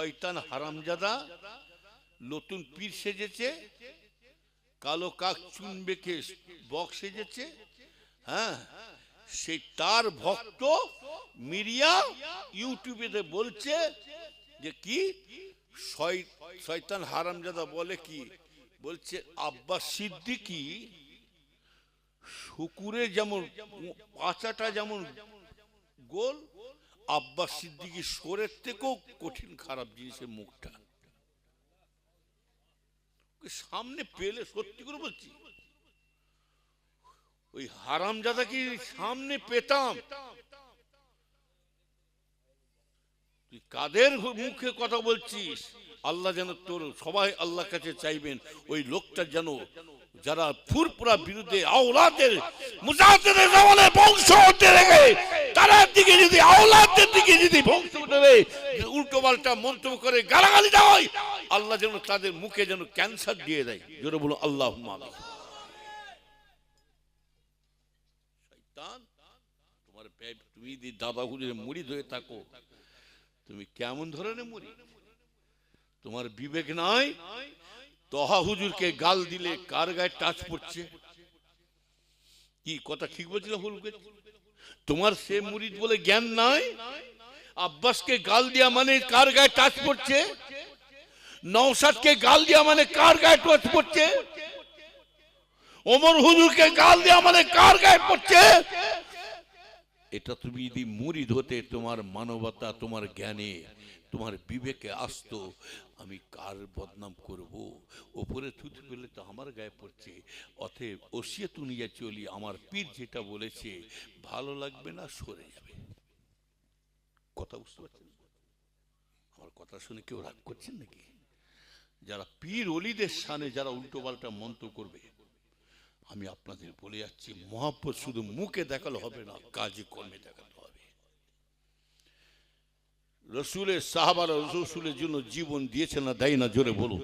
শয়তান হারামজাদা নতুন পীর সেজেছে, কালো কাক চুন বেঁকে বক সেজেছে হ্যাঁ? সেই তার ভক্ত মিরিয়া ইউটিউবে বলছে যে কি? শয়- শয়তান হারামজাদা বলে কি? বলছে আব্বাস সিদ্দিকি শুকুরে যেমন পাচাটা যেমন গোল আব্বাস সিদ্দিকি সোরের থেকেও কঠিন খারাপ জিনিসের মুখটা। সামনে পেলে সত্যি করে বলছি, ওই হারাম হারামজাদাকে সামনে পেতাম। তুই কাদের মুখে কথা বলছিস? আল্লাহ যেন তোর, সবাই আল্লাহ কাছে চাইবেন, ওই লোকটা যেন যারা ফুরপুরা বিরুদ্ধে আওলাদের মুজাহিদের জামানে বংশ হতে রেখে, তারা দিকে যদি আওলাদের দিকে যদি বংশ দেবে উল্টো পাল্টা মন্তব্য করে গালাগালি দেওয়া হয়, আল্লাহ যেন তাদের মুখে যেন ক্যান্সার দিয়ে দেয়। জোরে বলো আল্লাহ তোমার তুমি যদি দাদা হুজুরের মুড়ি ধরে থাকো, তুমি কেমন ধরনের মুড়ি? তোমার বিবেক নাই? তহা হুজুরকে গাল দিলে কার গায়ে টাচ পড়ছে? কি কথা ঠিক বলছিল ভুল তোমার সে মুরিদ বলে জ্ঞান নাই? আব্বাসকে গাল দেওয়া মানে কার গায়ে টাচ পড়ছে? নওশাদকে গাল দেওয়া মানে কার গায়ে টাচ পড়ছে? ওমর হুজুরকে গাল দেওয়া মানে কার গায়ে পড়ছে? এটা তুমি যদি মুড়ি ধতে তোমার মানবতা, তোমার জ্ঞানে, তোমার বিবেকে আসতো, আমি কার বদনাম করব? ওপরে থুতু পেলে তো আমার গায়ে পড়ছে। অতএব ওসিয়ে তুনিয়া চলি। আমার পীর যেটা বলেছে, ভালো লাগবে না, সরে যাবে। কথা বুঝতে পারছেন? আমার কথা শুনে কেউ রাগ করছেন নাকি? যারা পীর অলিদের সানে যারা উল্টো পাল্টা মন্ত্র করবে আমি আপনাদের বলে যাচ্ছি মহাব্বত শুধু মুখে দেখালে হবে না, কাজে কর্মে দেখাতে হবে। রসুলের সাহাবারা রসুলের জন্য জীবন দিয়েছে না, দেয় না, জোরে বলুন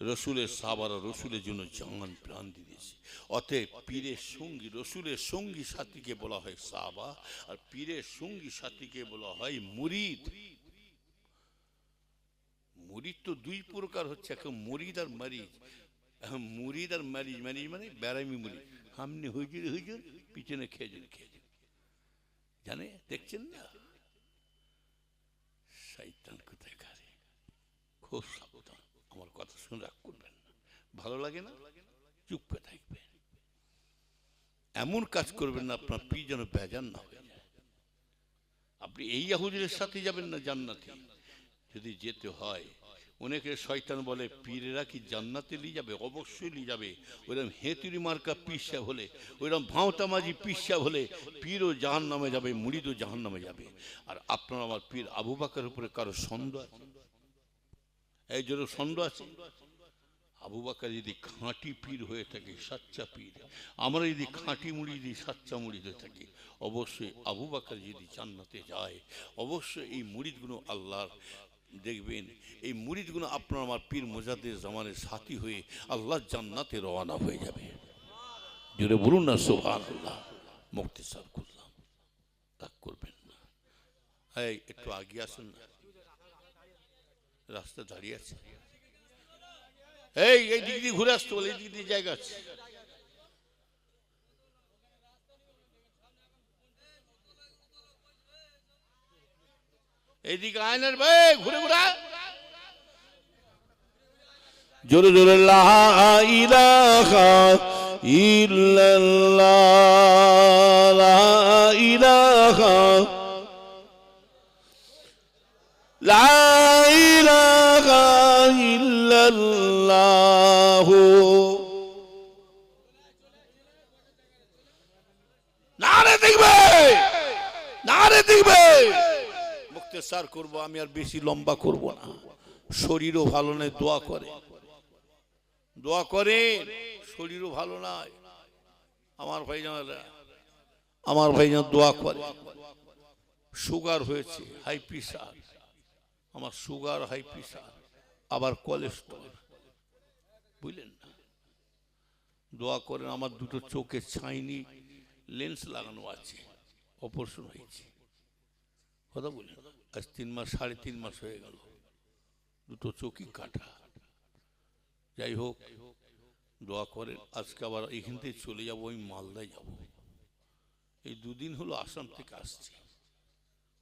রসুলের সাহাবারা রসুলের জন্য জান প্রাণ দিয়েছে। অতএব পীরের সঙ্গী, রসুলের সঙ্গী সাথীকে বলা হয় সাহাবা, আর পীরের সঙ্গী সাথীকে বলা হয় মুরিদ। মুরিদ তো দুই প্রকার হচ্ছে এখন মুরিদ আর এখন মুরিদ আর মারিজ মারিজ মানে বেড়ামি মুরিদ সামনে হুজুর হুজুর পিছনে খেজুর খেজুর জানে দেখছেন না শয়তান কোথায় কারে খুব সাবধান আমার কথা শুনে রাগ করবেন না ভালো লাগে না চুপ করে থাকবেন এমন কাজ করবেন না আপনার পি যেন বেজান না হয়ে আপনি এই হুজুরের সাথে যাবেন না জান্নাতে যদি যেতে হয় অনেকে শয়তান বলে, পীরেরা কি জান্নাতে নিয়ে যাবে? অবশ্যই নিয়ে যাবে। ওইরকম হেতুরি মার্কা পিসা হলে, ওইরকম ভাঁওতা মাঝি পিসা হলে, পীরও জাহান নামে যাবে, মুড়িদও জাহান নামে যাবে। আর আপনার আমার পীর আবু বাকার উপরে কারও সন্দেহ আছে? এই জন্য সন্দেহ আছে? আবু বাকার যদি খাঁটি পীর হয়ে থাকে, সাচ্চা পীর। আমরা যদি খাঁটি মুড়ি দিই সাচ্চা মুড়ি হয়ে থাকি, অবশ্যই আবু বাকার যদি জান্নাতে যায়, অবশ্যই এই মুড়িদগুলো আল্লাহর দেখবেন, এই মুড়িদগুলো আপনার আমার পীর মোজাদের জামানের সাথী হয়ে আল্লাহ জান্নাতে রওনা হয়ে যাবে। জুড়ে বলুন না সোভান আল্লাহ মুক্তি সার করলাম তা করবেন না। এই, একটু আগে আসুন না। রাস্তা দাঁড়িয়ে আছে। এই এই দিক দিয়ে ঘুরে আসতে বলে, এই দিক দিয়ে জায়গা আছে। এইদিকে আয়নার ভাই ঘুরে ঘুরে। জোরে জোরে লা ইলাহা ইল্লাল্লাহ লা লা ইলাহা নারে দেখবে নারে দেখবে। মুক্তেসার করব, আমি আর বেশি লম্বা করব না। শরীরও ভালো নয়, দোয়া করে। দোয়া করে, শরীরও ভালো নয়। আমার ভাই আমার ভাই দোয়া করে। সুগার হয়েছে হাই প্রেশার আমার সুগার হাই প্রেশার আবার কোলেস্ট্রল বুঝলেন না? দোয়া করেন, আমার দুটো চোখে ছাইনি লেন্স লাগানো আছে। অপারেশন হয়েছে। কথা বলেন আজ তিন মাস, সাড়ে তিন মাস হয়ে গেল। দুটো চোখই কাটা। যাই হোক, দোয়া করেন, আজকে আবার এখান থেকে চলে যাব আমি মালদায় যাব। এই দুদিন হলো আসাম থেকে আসছি।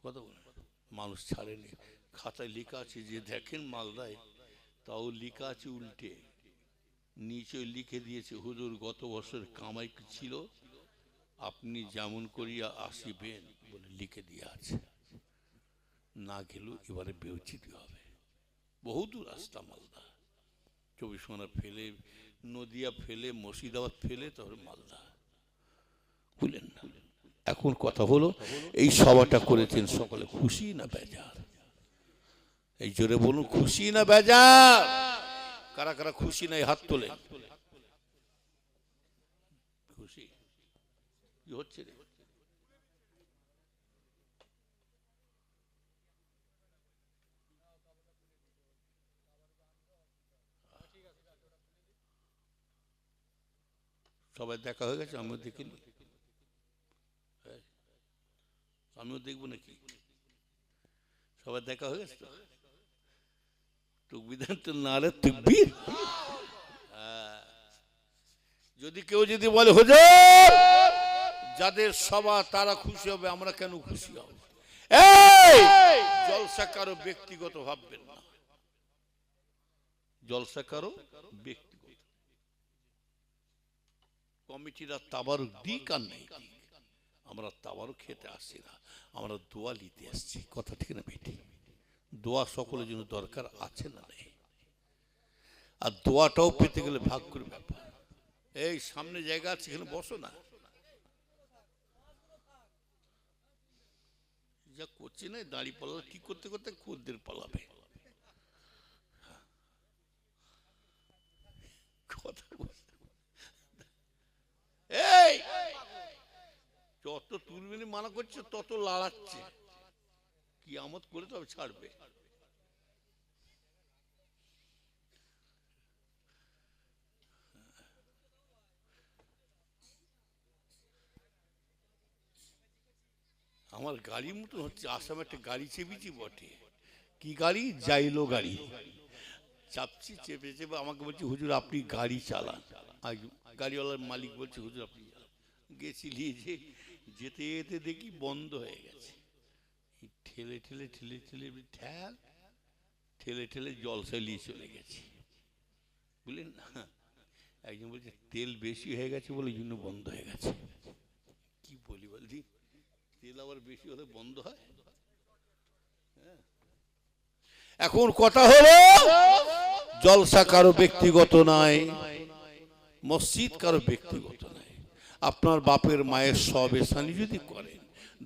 কথা বলেন মানুষ ছাড়েনি। খাতায় লেখা আছে যে দেখেন মালদায়, তাও লেখা আছে উল্টে। নিচে লিখে দিয়েছে, হুজুর, গত বছর কামাই ছিল, আপনি যেমন করিয়া আসিবেন বলে লিখে দিয়ে আছে। না গেলেও এবারে বেউচিতে হবে। বহু দূর রাস্তা মালদা। চব্বিশ ঘণ্টা ফেলে, নদিয়া ফেলে, মুর্শিদাবাদ ফেলে, তারপরে মালদা। বুঝলেন না? এখন কথা হলো, এই সভাটা করেছেন সকলে, খুশি না বেজার? এই জোরে বলুন, খুশি না বেজার? কারা কারা খুশি নাই, হাত তোলে। খুশি? কি হচ্ছে রে? সবাই দেখা হয়ে গেছে, আমিও দেখিনি। আমিও দেখব নাকি? সবাই দেখা হয়ে গেছে তো? তো হ্যাঁ। যদি কেউ যদি বলে, হুজুর, যাদের সভা তারা খুশি হবে, আমরা কেন খুশি হব? জলসা কারও ব্যক্তিগত ভাববেন না। জলসা কারও ব্যক্তিগত কমিটিরা তাবারুক দিক আর নেই। আমরা তাবারুক খেতে আসছি না। আমরা দোয়া নিতে আসছি। কথা ঠিক না বেটি দোয়া সকলের জন্য দরকার আছে না নেই? আর দোয়াটাও পেতে গেলে ভাগ করে ব্যাপার। এই সামনে জায়গা আছে, এখানে বসো না। যা করছে না দাঁড়িয়ে পাল্লা কি করতে করতে খদ্দের পালাবে। কথা বলতে এই যত তুলবেনি মানা করছে, তত লাড়াচ্ছে। কি আমত করে তবে ছাড়বে। আমার গাড়ি মতন হচ্ছে, আসামে একটা গাড়ি চেপেছি বটে। কি গাড়ি? যাইলো গাড়ি। চাপছি, চেপে চেপে আমাকে বলছে, হুজুর, আপনি গাড়ি চালান। গাড়িওয়ালার মালিক বলছে, হুজুর, আপনি গেছি, নিয়ে যে যেতে যেতে দেখি বন্ধ হয়ে গেছে। ঠেলে ঠেলে ঠেলে ঠেলে ঠেল, ঠেলে ঠেলে জল চালিয়ে চলে গেছে। বুঝলেন না? একজন বলছে, তেল বেশি হয়ে গেছে বলে জন্য বন্ধ হয়ে গেছে। কি বলি বলছি? তেল আবার বেশি হলে বন্ধ হয়? হ্যাঁ। এখন কথা হলো, জলসা কারও ব্যক্তিগত নয়, মসজিদ কারও ব্যক্তিগত আপনার বাপের মায়ের সব এসানি যদি করেন,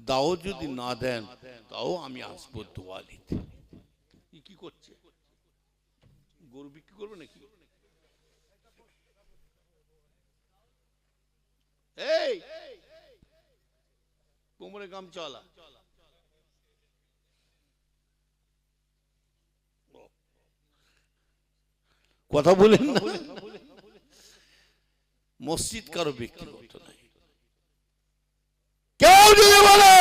দাও যদি না দেন, তাও আমি আসব দোয়া নিতে ই কি করছে? গরু বিক্রি করবে নাকি? এই! কোমরে গামচাওয়ালা কথা বলেন না। মসজিদ কারও ব্যক্তিগত নাই। কেউ যদি বলে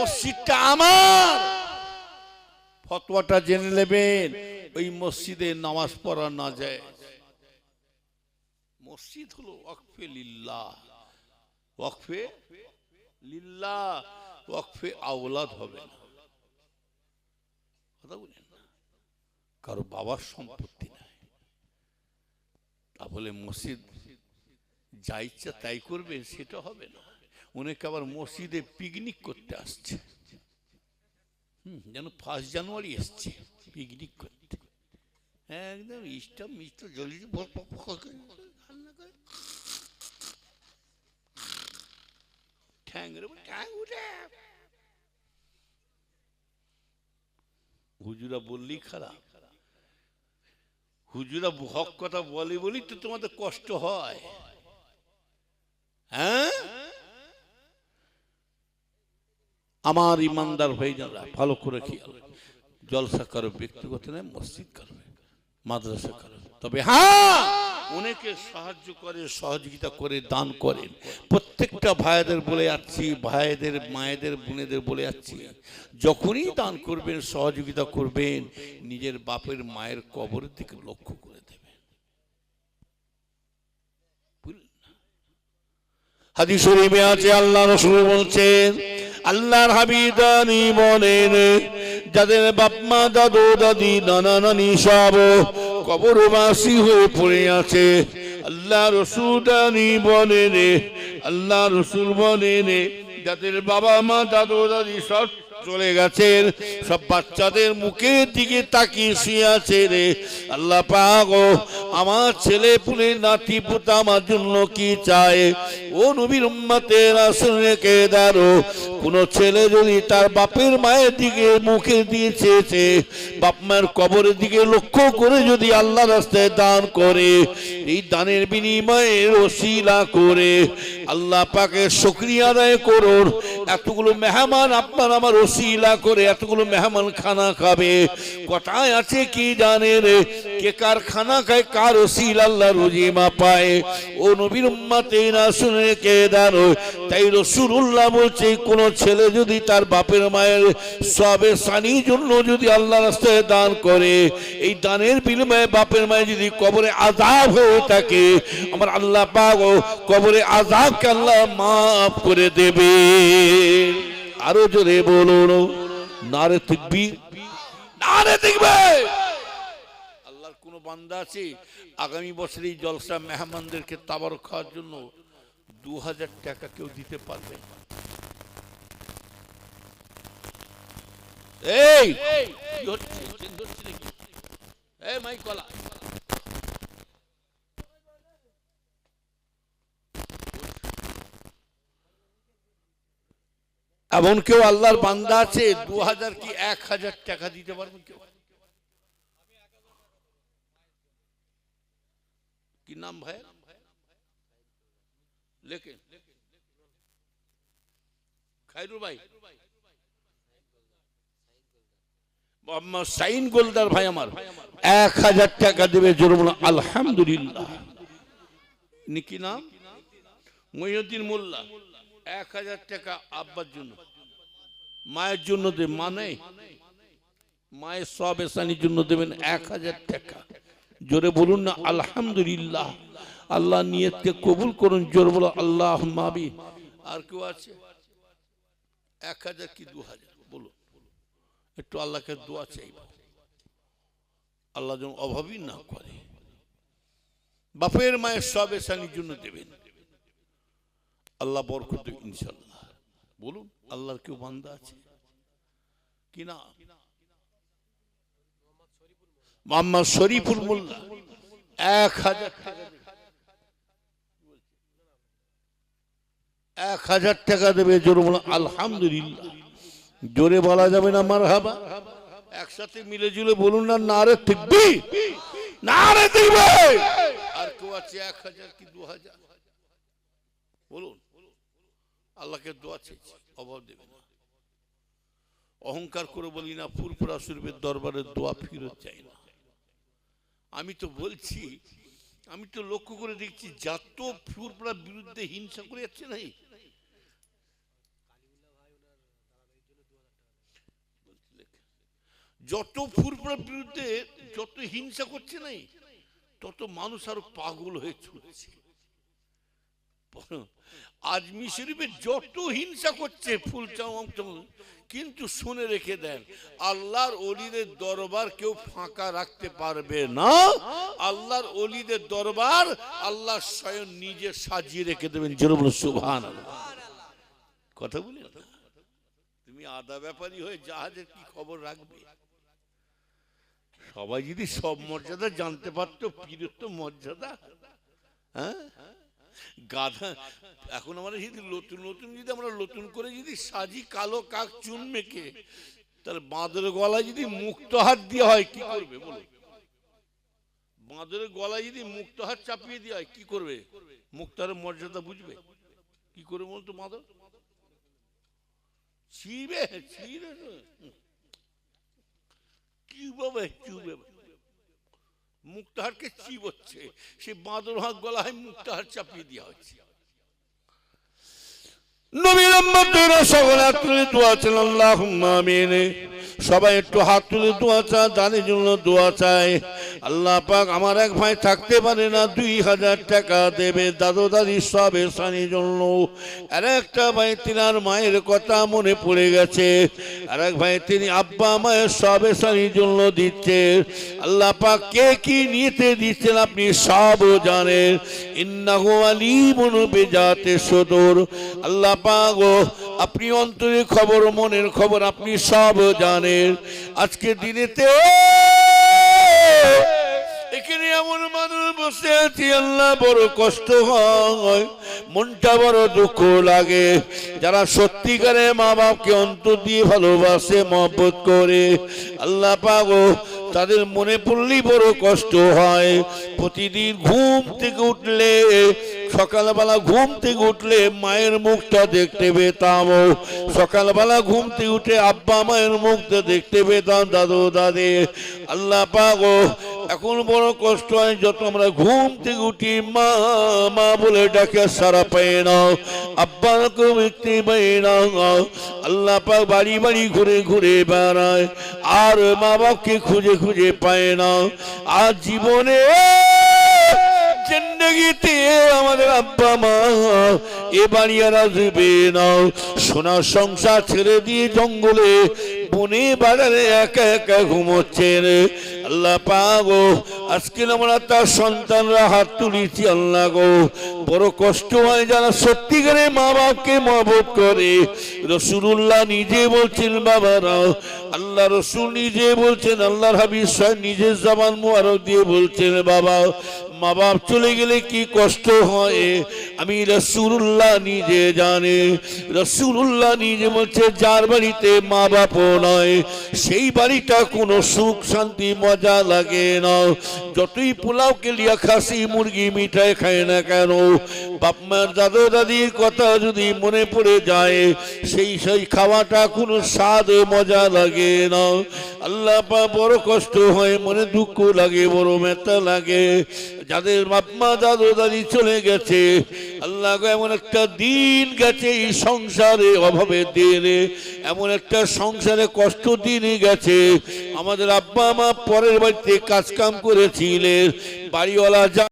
মসজিদটা আমার। ফতোয়াটা জেনে নেবেন ওই মসজিদে নামাজ পড়া না যায়। মসজিদ হলো ওয়াকফে লিল্লাহ। ওয়াকফে লিল্লাহ ওয়াকফে আওলাদ হবে না। কথা বলেন না। কারও বাবার সম্পত্তি নাই। তা বলে মসজিদ যা ইচ্ছা তাই করবে সেটা হবে না। অনেকে আবার মসজিদে পিকনিক করতে আসছে। হুম, যেন ফার্স্ট জানুয়ারি এসছে পিকনিক করতে। হ্যাঁ একদম ইস্টা মিষ্ট জলি ঠ্যাংরে ঠ্যাং উঠে। হুজুরা বললেই খারাপ। হুজুরা হক কথা বলে বলি তো তোমাদের কষ্ট হয়। হ্যাঁ? আমার ইমানদার ভাইজানরা ভালো করে খেয়াল। জলসা করো, ব্যক্তিগত নয়, মসজিদ করবে মাদ্রাসা করবে তবে হ্যাঁ অনেকে সাহায্য করে, সহযোগিতা করে, দান করেন প্রত্যেকটা ভাইদের বলে যাচ্ছি, ভাইদের, মায়েদের, বোনেদের বলে যাচ্ছি, যখনই দান করবেন, সহযোগিতা করবেন, নিজের বাপের, মায়ের কবরের দিকে লক্ষ্য করে দেবেন বুঝলেন না? হাদিস শরীফে আছে, আল্লাহ রসুল বলছেন, আল্লাহর হাবিদানি বলেন, যাদের বাপ মা, দাদু, দাদি, নানা, নানি সব কবরবাসী হয়ে পড়ে আছে, আল্লাহ রসুল দানি বলেন, আল্লাহ রসুল বলেন, যাদের বাবা মা, দাদু, দাদি সব চলে গেছেন, সব বাচ্চাদের মুখের দিকে তাকিয়ে শুয়ে আছে রে, আল্লাহ ও আমার ছেলে পুলে নাতি পুতা আমার জন্য কি চায়? ও নবীর উম্মতের আসনে কে দাঁড়ো কোন ছেলে যদি তার বাপের মায়ের দিকে মুখে দিয়ে চেয়েছে, বাপ মায়ের কবরের দিকে লক্ষ্য করে যদি আল্লাহ রাস্তায় দান করে, এই দানের বিনিময়ে ওসিলা করে, আল্লাহ পাকে শুকরিয়া আদায় করুন। এতগুলো মেহমান আপনার আমার ওসিলা করে, এতগুলো মেহমান খানা খাবে। কথায় আছে কি জানেন? কে কার খানা খায়, কার ওসিল আল্লাহ রুজিমা পায়। ও নবীর উম্মাতে না শুনে কে তাই রসুল্লাহ বলছে ছেলে যদি তার বাপের মায়ের সবে সানির জন্য যদি আল্লাহ রাস্তায় দান করে, এই দানের বিনিময়ে বাপের মায়ের যদি কবরে আজাব হয়ে থাকে, আমার আল্লাহ কবরে আজাবকে আল্লাহ মাফ করে দেবে। আরও জোরে নারে নারে আল্লাহর কোন বান্দা আছে? আগামী বছর এই জলসা মেহমানদেরকে তাবার খাওয়ার জন্য দু হাজার টাকা কেউ দিতে পারবে। এই, কি হচ্ছে? এমন কেউ আল্লাহর বান্দা আছে দু হাজার কি এক হাজার টাকা দিতে পারবেন কেউ? কি নাম ভাই মহিউদ্দিন মোল্লা এক হাজার টাকা আব্বার জন্য মায়ের জন্য দে মা নেই মায়ের সব এসানির জন্য দেবেন এক হাজার টাকা জোরে বলুন না আলহামদুলিল্লাহ আল্লাহ নিয়তকে কবুল করুন, জোর বলো আল্লাহ মাবি আর কেউ আছে? এক হাজার কি দু হাজার? বলুন একটু আল্লাহকে দোয়া চাইব আল্লাহ যেন অভাবই না করে। বাপের মায়ের সব এসানির জন্য দেবেন। আল্লাহ বরকত ইনশাল্লাহ বলুন, আল্লাহর কেউ বান্দা আছে? কি না মোহাম্মদ শরীফুল মোল্লা। এক হাজার এক হাজার টাকা দেবে জোরে বলো, আলহামদুলিল্লাহ। জোরে বলা যাবে না মার হাবা একসাথে মিলে জুলে বলুন না, নারে তিকবি নারে দিবে আর কেউ আছে এক হাজার কি দু হাজার? বলুন, আল্লাহকে দোয়া চেয়েছি, অভাব দেবে না। অহংকার করে বলি না, ফুরফুরা সুরবের দরবারে দোয়া ফিরত চাই না। আমি তো বলছি আমি তো লক্ষ্য করে দেখছি, যত ফুরপড়ার বিরুদ্ধে হিংসা করে যাচ্ছে নাই যত ফুরপড়ার বিরুদ্ধে যত হিংসা করছে নাই তত মানুষ আরও পাগল হয়ে ছুটছে আজমি শরীফে যত হিংসা করছে ফুল চাম কিন্তু শুনে রেখে দেন, আল্লাহর অলিদের দরবার কেউ ফাঁকা রাখতে পারবে না। আল্লাহর অলিদের দরবার আল্লাহ স্বয়ং নিজে সাজিয়ে রেখে দেবেন। জরুল সুভান কথা বলি তুমি আদা ব্যাপারী হয়ে জাহাজের কি খবর রাখবে? সবাই যদি সব মর্যাদা জানতে পারতো, পীরের তো মর্যাদা। হ্যাঁ? গাধা। এখন আমরা যদি নতুন নতুন যদি আমরা নতুন করে যদি সাজি কালো কাক চুন মেখে, তাহলে বাঁদরের গলায় যদি মুক্ত হাত দিয়ে হয়, কি করবে বলো? বাঁদরের গলায় যদি মুক্ত হাত চাপিয়ে দেওয়া হয়, কি করবে? মুক্তারের মর্যাদা বুঝবে? কি করে বলতো বাঁদর? ছিবে মুক্তাহারকে চিবচ্ছে সে বাঁদর হাত গলায় মুক্তাহার চাপিয়ে দেওয়া হচ্ছে। নবীর তুলে দোয়া সবাই একটু হাত তুলে দোয়া চায়, দানের জন্য দোয়া চায়। আল্লাহ পাক আমার এক ভাই থাকতে পারে না, দুই হাজার টাকা দেবে। দাদু দাদি সবে সানির জন্য। আর একটা ভাই তিনার মায়ের কথা মনে পড়ে গেছে। আর এক ভাই তিনি আব্বা মায়ের সবে সানির জন্য দিচ্ছে। আল্লাহ পাক কে কি নিতে দিচ্ছেন আপনি সব জানেন। ইন্নাহু আলিমুন বিজাতে সুদূর। আল্লাহ পাক ও, আপনি অন্তরের খবর, মনের খবর আপনি সব জানেন। আজকে দিনেতে এখানে এমন মানুষ বসে আছি, আল্লাহ বড় কষ্ট হয়। মনটা বড় দুঃখ লাগে। যারা সত্যিকারে মা বাপকে অন্তর দিয়ে ভালোবাসে, মহব্বত করে, আল্লাহ পাগো তাদের মনে পড়লেই বড় কষ্ট হয়। প্রতিদিন ঘুম থেকে উঠলে সকালবেলা ঘুম থেকে উঠলে মায়ের মুখটা দেখতে পেতাম। সকালবেলা ঘুম থেকে উঠে আব্বা মায়ের মুখটা দেখতে পেতাম দাদু, দাদি। আল্লাহ পাগো এখন বড় কষ্ট হয় যত আমরা ঘুম থেকে উঠি, মা মা বলে ডাকে সারা পাই না। আব্বা দেখতে পাই না। আল্লাহ পাক বাড়ি বাড়ি ঘুরে ঘুরে বেড়ায়, আর মা বাপকে খুঁজে খুঁজে পায় না। আর জীবনে জিন্দগিতে আমাদের আব্বা মা, এ বাড়ি আর আসবে না। সোনার সংসার ছেড়ে দিয়ে জঙ্গলে, বনে বাজারে একা একা ঘুমোচ্ছেন আল্লাহ পাগো আজকে আমরা তার সন্তানরা হাত তুলেছি আল্লাহ গো। বড় কষ্ট হয় যারা সত্যিকারে মা বাপকে মহবত করে। রসুল্লাহ নিজে বলছেন, বাবারা, আল্লাহ রসুল নিজে বলছেন, আল্লাহর হাবিব সাহেব নিজের জবান মুবারক দিয়ে বলছেন, বাবা মা বাপ চলে গেলে কি কষ্ট হয়? আমি রসুল্লাহ নিজে জানে। রসুল্লাহ নিজে বলছে, যার বাড়িতে মা বাপও নয় সেই বাড়িটা কোনো সুখ, শান্তি, মজা লাগে না। যতই পোলাও কেলিয়া খাসি, মুরগি মিঠাই খায় না কেন? বাপ মায়ের দাদু দাদির কথা যদি মনে পড়ে যায়, সেই সেই খাওয়াটা কোনো স্বাদ, মজা লাগে না। আল্লাহ বড় কষ্ট হয়, মনে দুঃখ লাগে, বড় মেতা লাগে। যাদের বাপমা দাদু দাদি চলে গেছে, আল্লাহ এমন একটা দিন গেছে এই সংসারে অভাবে দিনে, এমন একটা সংসারে কষ্ট দিনে গেছে। আমাদের আব্বা মা পরের বাড়িতে কাজকাম করেছিলেন, বাড়িওয়ালা যা